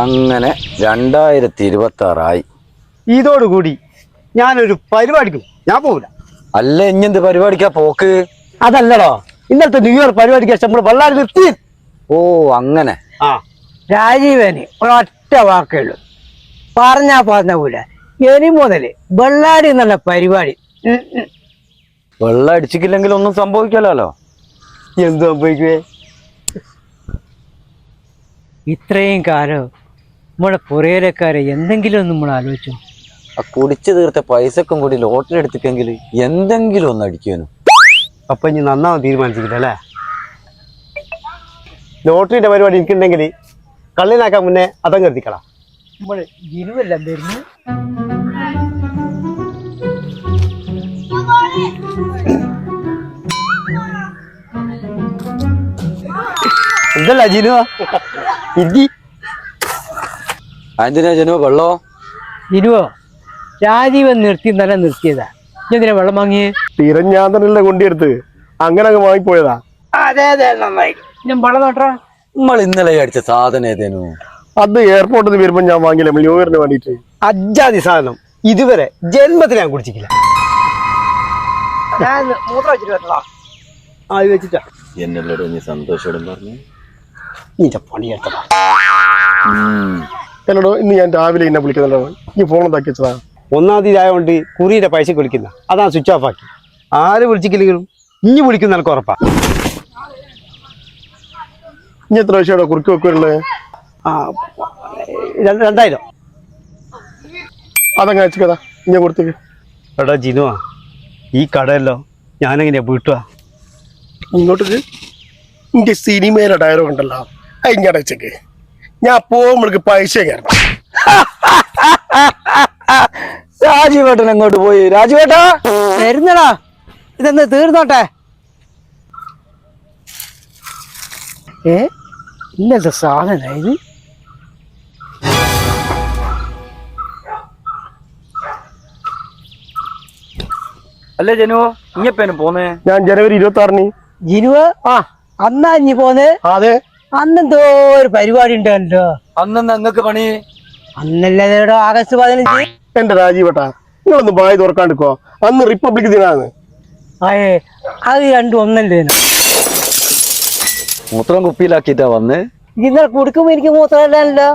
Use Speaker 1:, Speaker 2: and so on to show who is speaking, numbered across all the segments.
Speaker 1: അങ്ങനെ രണ്ടായിരത്തി ഇരുപത്തി ആറായി
Speaker 2: ഇതോടുകൂടി ഞാനൊരു പരിപാടിക്ക്. ഞാൻ പോകില്ല
Speaker 1: അല്ല ഇഞ്ഞെന്ത് പരിപാടിക്കാ പോക്ക്?
Speaker 2: അതല്ലടോ ഇന്നത്തെ ന്യൂ ഇയർ പരിപാടിക്ക് ശേഷം നമ്മൾ വള്ളാരി നിർത്തി.
Speaker 1: ഓ അങ്ങനെ.
Speaker 2: ആ
Speaker 3: രാജീവന് ഒരൊറ്റ വാക്കേ ഉള്ളൂ. പറഞ്ഞാ പറഞ്ഞ പോലെ ഇനി മുതൽ വെള്ളാടി എന്നുള്ള പരിപാടി.
Speaker 1: വെള്ളം അടിച്ചിട്ടില്ലെങ്കിൽ ഒന്നും സംഭവിക്കല്ലോ
Speaker 2: എന്ത് സംഭവിക്കുവേ?
Speaker 3: ഇത്രയും കാലം നമ്മുടെ പുറയിലക്കാരെ എന്തെങ്കിലും ഒന്ന് നമ്മൾ ആലോചിച്ചു.
Speaker 1: ആ കുടിച്ചു തീർത്ത പൈസക്കും കൂടി ലോട്ടറി എടുത്തിട്ടെങ്കിൽ എന്തെങ്കിലും ഒന്ന് അടിക്കാനും
Speaker 2: അപ്പൊ ഇനി നന്നാവാൻ തീരുമാനിച്ചിട്ടില്ല അല്ലേ? ലോട്ടറിയുടെ പരിപാടി എനിക്കുണ്ടെങ്കിൽ കള്ളിനാക്കാൻ മുന്നേ അതങ്ങ് എത്തിക്കളാം
Speaker 3: ഇരുവെല്ലാം വരുന്നു
Speaker 2: എന്തല്ല ജിനുവാ? ഇരിക്കി.
Speaker 1: എന്തിനാ ജനുവ? വെള്ളോ?
Speaker 3: ഇരുവോ രാജീവൻ നിർത്തി നല്ല നിർത്തിയതാ. നീ എന്തിനാ വെള്ളം വാങ്ങിയേ?
Speaker 4: സ്ഥിരം ഞാൻ തന്നെയല്ലേ കൊണ്ടിയെടുത്ത്? അങ്ങനെ അങ്ങ് വാങ്ങിപ്പോയതാ.
Speaker 3: അതെ അതെ നന്നായി. ഞാൻ വെള്ളം നോട്ടാ?
Speaker 1: നമ്മൾ ഇന്നലെ അടിച്ച സാധനം ഏതേനു
Speaker 4: അത് എയർപോർട്ടിൽ നിന്ന് വരുമ്പോ ഞാൻ വാങ്ങിയില്ല ന്യൂ ഇയറിന് വേണ്ടിട്ട്
Speaker 2: അജാതി സാധനം. ഇതുവരെ ജന്മത്തിൽ ഞാൻ കുടിച്ചിട്ടില്ല.
Speaker 3: ഞാൻ മൂത്രം വെച്ചിട്ട് വരലാ
Speaker 2: ആ ഇത് വെച്ചിട്ടാ.
Speaker 1: എന്നോട് നീ സന്തോഷോടും പറഞ്ഞു.
Speaker 2: നീന്റെ പണിയെടുത്തതാ.
Speaker 4: എന്നോട് ഇന്ന് ഞാൻ രാവിലെ എന്നെ വിളിക്കുന്നുണ്ടോ. ഈ ഫോൺ എന്താക്കി വെച്ചതാ?
Speaker 2: ഒന്നാം തീയതി ആയതുകൊണ്ട് കുറിയുടെ പൈസ വിളിക്കുന്ന. അതാ സ്വിച്ച് ഓഫ് ആക്കി. ആര് വിളിച്ചിട്ടില്ലെങ്കിലും ഇനി വിളിക്കുന്ന എനിക്ക് ഉറപ്പാ.
Speaker 4: ഇനി എത്ര പൈസയുടെ കുറുക്ക് വെക്കുള്ളത്
Speaker 2: ആ രണ്ട് രണ്ടായിരം.
Speaker 4: അതങ്ങ് അയച്ചതാ ഇനി കൊടുത്തേക്ക്.
Speaker 2: എടാ ജിനുവാ ഈ കടയല്ലോ ഞാനെങ്ങനെയാ വീട്ടുക
Speaker 4: ഇങ്ങോട്ടേക്ക് എന്റെ സിനിമയിലെ ഡയലോഗ് ഉണ്ടല്ലോ അതിങ്ങനെ അടച്ചേക്ക് ഞാൻ പോകുമ്പോഴേക്ക് പൈസ കയറണം.
Speaker 1: രാജുവേട്ടൻ എങ്ങോട്ട് പോയി? രാജീവേട്ടാ
Speaker 3: വരുന്നടാ. ഇതെന്ന് തീർന്നോട്ടെ? ഏ? ഇന്നത്തെ സാധന ഇത്?
Speaker 1: അല്ലേ ജനു ഇഞ്ഞപ്പേനും പോന്നേ?
Speaker 4: ഞാൻ ജനുവരി ഇരുപത്തി ആറിന്
Speaker 3: ജനുവ? ആ അന്നാ ഇനി പോന്ന്?
Speaker 4: അതെ.
Speaker 3: അന്നെന്തോ ഒരു പരിപാടി ഉണ്ടല്ലോ
Speaker 1: അന്നെന്താ നിങ്ങക്ക് പണി?
Speaker 3: അന്നല്ലേ ഇതെടോ ആഗസ്റ്റ് പതിനഞ്ച്.
Speaker 4: എന്റെ രാജീവട്ടാ നിങ്ങളൊന്ന് ബായ് തുറക്കാണ്ടിക്കോ അന്ന് റിപ്പബ്ലിക് ദിനാണ്.
Speaker 3: അയേ അത് രണ്ടും ഒന്നല്ലേ
Speaker 1: മൂത്രം കുപ്പിയിലാക്കിട്ടാ വന്ന്?
Speaker 3: ഇന്നലെ കൊടുക്കുമ്പോ എനിക്ക് മൂത്രമല്ലോ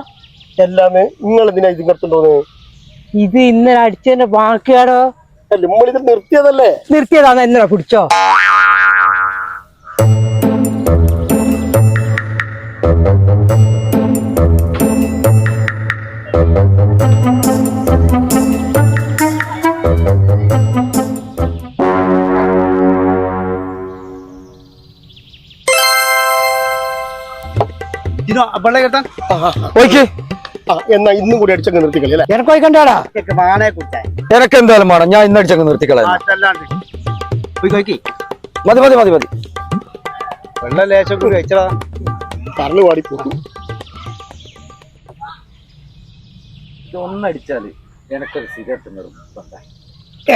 Speaker 4: എല്ലാം നിങ്ങൾ എന്തിനാ ഇത് നിർത്തുണ്ടോന്ന്
Speaker 3: ഇത് ഇന്നലെ അടിച്ചതിന്റെ ബാക്കിയാടോ?
Speaker 4: അല്ല നമ്മളിത് നിർത്തിയതല്ലേ?
Speaker 3: നിർത്തിയതാന്ന് ഇന്നലെ കുടിച്ചോ?
Speaker 2: വെള്ളം കേട്ടാ?
Speaker 1: ഓക്കെ
Speaker 4: എന്നാ ഇന്നും കൂടി അടിച്ചങ്ങ് നിർത്തിക്കളി അല്ലേ?
Speaker 3: എനക്ക്
Speaker 2: കുടിച്ചാൽ
Speaker 1: എനക്ക് എന്തായാലും വേണം ഞാൻ ഇന്ന് അടിച്ചങ്ങ്
Speaker 2: പോയി നോക്കി
Speaker 1: മതി മതി മതി മതി.
Speaker 2: വെള്ളം ലേശം കൂടി വെച്ചടാ.
Speaker 4: കറണ്ട് പാടിപ്പോകും
Speaker 1: ഒന്നടിച്ചാൽ എനക്കൊരു സിഗരറ്റ്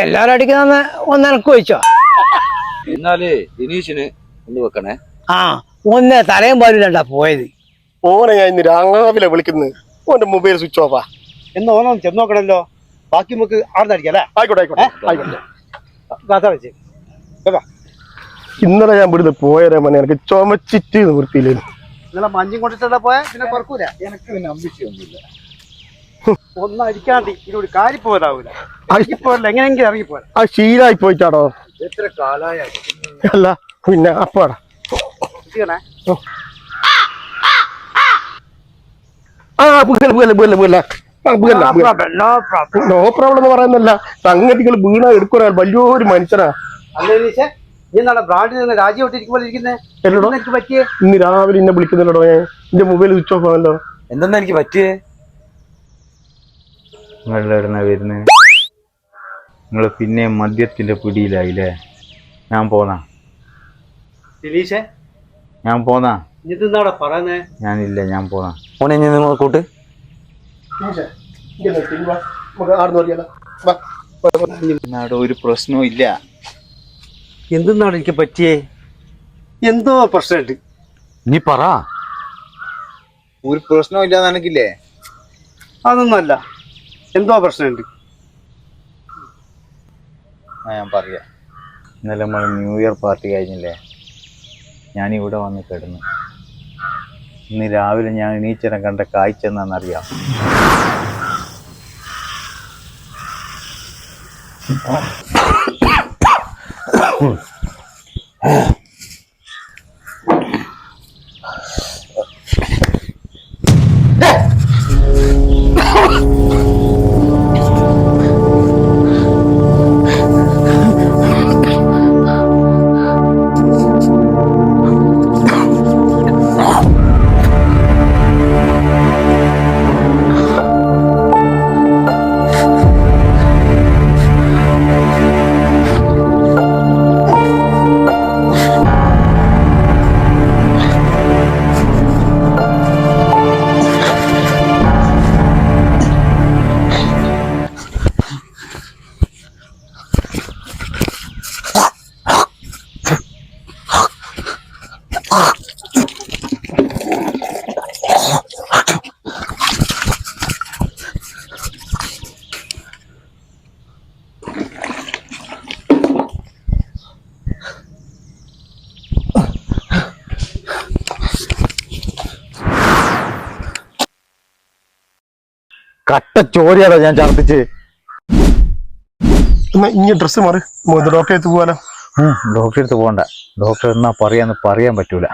Speaker 3: എല്ലാരും അടിക്കുന്ന ഒന്ന് എനക്ക് വെച്ചോ
Speaker 1: എന്നാൽ ദിനീഷിന് ഒന്ന് വെക്കണേ.
Speaker 3: ആ ഒന്ന് തലയും പാലില്ലണ്ടാ പോയത്.
Speaker 4: ഓനെ ഞാൻ ഇന്ന് രാവിലെ വിളിക്കുന്നത് ഓന്റെ മൊബൈൽ സ്വിച്ച് ഓഫാ
Speaker 2: എന്ന് ഓനൊന്ന് ചെന്ന് നോക്കണല്ലോ. ബാക്കി നമുക്ക് അവിടെ അടിക്കാം അല്ലേ?
Speaker 4: ആയിക്കോട്ടെ ആയിക്കോട്ടെ ആയിക്കോട്ടെ.
Speaker 2: കാത്ത വെച്ച് കേട്ടോ.
Speaker 4: ഇന്നലെ ഞാൻ ഇവിടുന്ന് പോയരേ മനെ എനിക്ക് ചുമച്ചിട്ട് നിവൃത്തിയില്ലേ
Speaker 2: ഇന്നലെ മഞ്ഞും കൊണ്ടിട്ടാ പോയാ? പിന്നെ കുറക്കൂല
Speaker 1: എനിക്ക് പിന്നെ അമ്പിച്ചൊന്നുമില്ല
Speaker 2: ഒന്നടിക്കാണ്ട് ഇതിനോട് കാരിപ്പോരാവൂല ഇറങ്ങിപ്പോരല്ല എങ്ങനെയെങ്കിലും ഇറങ്ങിപ്പോരാ
Speaker 4: ആ ശീലായി പോയിട്ടാടോ?
Speaker 1: എത്ര കാലായ
Speaker 4: അല്ല പിന്നെ അപ്പാടാ. ആ പുകല പുകല പുകല പുകല പുകല നോ പ്രോബ്ലം എന്ന് പറയുന്നല്ല സംഗതികൾ വീണ എടുക്കുന്ന വലിയൊരു മനുഷ്യനാ.
Speaker 2: അല്ലേ ബ്രാൻഡിൽ നിന്ന് എനിക്ക് പറ്റിയേ?
Speaker 4: ഇന്ന് രാവിലെ എന്നെ വിളിക്കുന്നുണ്ടോ ഞാൻ? എന്റെ മൊബൈൽ സ്വിച്ച് ഓഫ് ആണല്ലോ.
Speaker 1: എന്തെന്നാ എനിക്ക് പറ്റിയേ?
Speaker 5: നിങ്ങളിടുന്ന വരുന്നത് നിങ്ങൾ പിന്നെ മദ്യത്തിന്റെ പിടിയിലായില്ലേ? ഞാൻ പോന്നാ.
Speaker 2: ദിലീഷേ?
Speaker 5: ഞാൻ പോന്നാ.
Speaker 2: ഇതെന്താടാ പറയുന്നേ?
Speaker 5: ഞാനില്ല ഞാൻ പോന്നാ.
Speaker 1: ഓനെ ഇനി നിങ്ങൾ കൂട്ട്.
Speaker 5: ഒരു പ്രശ്നവും ഇല്ല.
Speaker 2: എന്തെന്നാണ് എനിക്ക് പറ്റിയേ? എന്തോ പ്രശ്നമുണ്ട്
Speaker 1: നീ പറ.
Speaker 5: ഒരു പ്രശ്നവും ഇല്ലാതെ നിനക്കില്ലേ
Speaker 2: അതൊന്നുമല്ല. എന്തോ പ്രശ്നമുണ്ട്
Speaker 5: ആ ഞാൻ പറയാ. ഇന്നലെ നമ്മൾ ന്യൂ ഇയർ പാർട്ടി കഴിഞ്ഞില്ലേ? ഞാൻ ഇവിടെ വന്ന് കിടന്നു. ഇന്ന് രാവിലെ ഞാൻ എണീച്ചനെ കണ്ട കാഴ്ച എന്നാണെന്നറിയാം Oh. ചോരിയാണോ ഞാൻ ഛർദിച്ച്
Speaker 4: എന്നാ ഇനി ഡ്രസ്സ് മാറി. ഡോക്ടറെ അടുത്ത് പോവാലോ.
Speaker 5: ഡോക്ടറെ അടുത്ത് പോകണ്ട ഡോക്ടർ എന്നാ പറയാന്ന് പറയാൻ പറ്റൂല.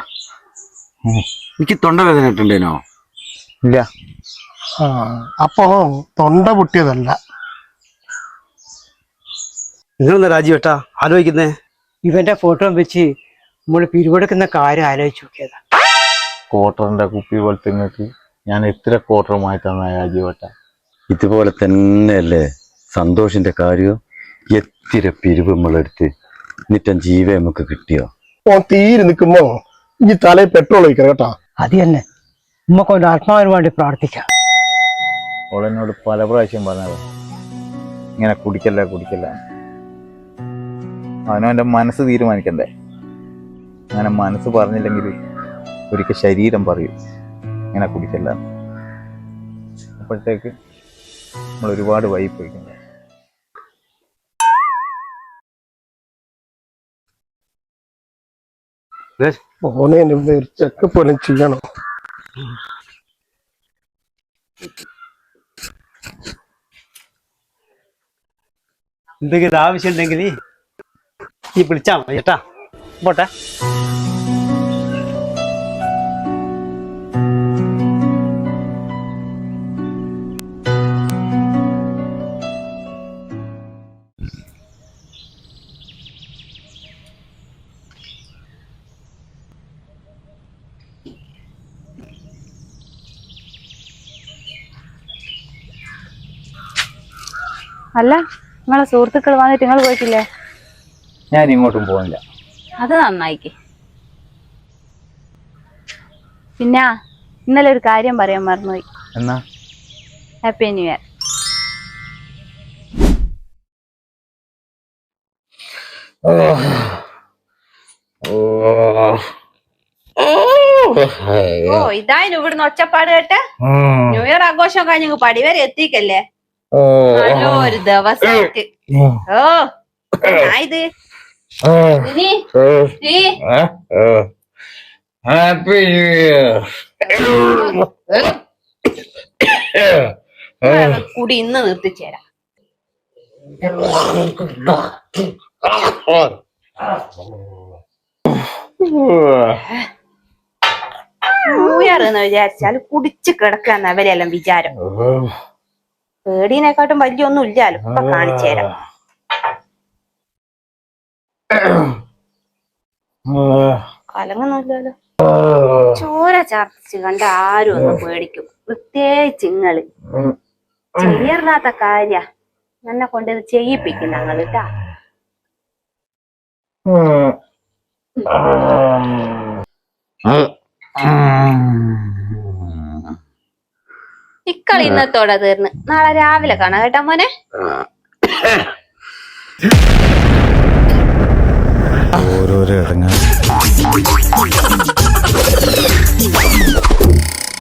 Speaker 1: എനിക്ക് തൊണ്ടവേദന ഇട്ടുണ്ടേനോ?
Speaker 5: ഇല്ല.
Speaker 4: അപ്പോ തൊണ്ട പൊട്ടിയതല്ല.
Speaker 2: നിങ്ങളെന്താ രാജീവേട്ടാ ആലോചിക്കുന്നേ?
Speaker 3: ഇവന്റെ ഫോട്ടോ വെച്ച് നമ്മൾ പിരിവെടുക്കുന്ന കാര്യം ആലോചിച്ച് നോക്കിയതാ.
Speaker 5: ക്വാർട്ടറിന്റെ കുപ്പി പോലത്തെ ഞാൻ എത്ര ക്വാർട്ടറുമായി തന്ന രാജീവട്ട
Speaker 6: ഇതുപോലെ തന്നെയല്ലേ സന്തോഷിന്റെ കാര്യം? എത്തിര പിരിവ് നമ്മളെടുത്ത്. എന്നിട്ടും ജീവ നമുക്ക് കിട്ടിയോ?
Speaker 4: ഓ തീരെ നിൽക്കുമ്പോ ഈ തലയിൽ പെട്രോൾ ഒഴിക്കണം കേട്ടാ.
Speaker 3: അത് തന്നെ. നമുക്ക് ഒരു ആത്മാവിന് വേണ്ടി പ്രാർത്ഥിക്കാം.
Speaker 5: ഓളെന്നോട് പല പ്രാവശ്യം പറഞ്ഞത്. ഇങ്ങനെ കുടിക്കല്ല കുടിക്കല്ല. അവനവന്റെ മനസ്സ് തീരുമാനിക്കണ്ടേ? അങ്ങനെ മനസ്സ് പറഞ്ഞില്ലെങ്കിൽ ഒരിക്കൽ ശരീരം പറയും ഇങ്ങനെ കുടിക്കല്ല. അപ്പോഴത്തേക്ക് നമ്മൾ ഒരുപാട് വൈപ്പ് വയ്ക്കുന്നത്
Speaker 4: ഓനെ ഒരു ചെക്കപ്പ് പോലെ ചെയ്യണം.
Speaker 2: എന്തെങ്കിലും ആവശ്യം ഉണ്ടെങ്കിൽ ഈ വിളിച്ചാ മതി കേട്ടാ. പോട്ടെ.
Speaker 7: അല്ല നിങ്ങളെ സുഹൃത്തുക്കൾ വന്നിട്ട് നിങ്ങൾ പോയിട്ടില്ലേ?
Speaker 5: ഞാൻ ഇങ്ങോട്ടും പോകുന്നില്ല
Speaker 7: അത് നന്നായിക്കേ. പിന്നെ ഇന്നലെ ഒരു കാര്യം പറയാൻ മറന്നുപോയി.
Speaker 5: എന്നാ?
Speaker 7: ഹാപ്പി ന്യൂ ഇയർ ഓ ഇതായാലും ഇവിടുന്ന് ഒച്ചപ്പാട് കേട്ട് ന്യൂ ഇയർ ആഘോഷം കഴിഞ്ഞ് പടിവരെ എത്തിക്കല്ലേ ഒരു ദിവസമായിട്ട് ഓ ഇത് ഇനി ഈ
Speaker 5: ഹാപ്പി
Speaker 7: കുടി ഇന്ന് നിർത്തിച്ചേരാം. ന്യൂ ഇയർ എന്ന് വിചാരിച്ചാൽ കുടിച്ച് കിടക്കാന്ന് അവരെല്ലാം വിചാരം. പേടീനെക്കാട്ടും വലിയൊന്നും ഇല്ലാലോ ഇപ്പൊ കാണിച്ചേരാം കലങ്ങൊന്നുമില്ലല്ലോ ചോര ചർച്ച് കണ്ട ആരും ഒന്നും പേടിക്കും. പ്രത്യേകിച്ച് ഇങ്ങൾ. ചെയ്യറില്ലാത്ത കാര്യ. എന്നെ കൊണ്ട് ഇത് ചെയ്യിപ്പിക്കും ഞങ്ങൾ കേട്ടാ ഇക്കളി ഇന്നത്തോടെ തീർന്ന്. നാളെ രാവിലെ കാണാം കേട്ടോ മോനെ.
Speaker 6: ഓരോരോ ഇടങ്ങ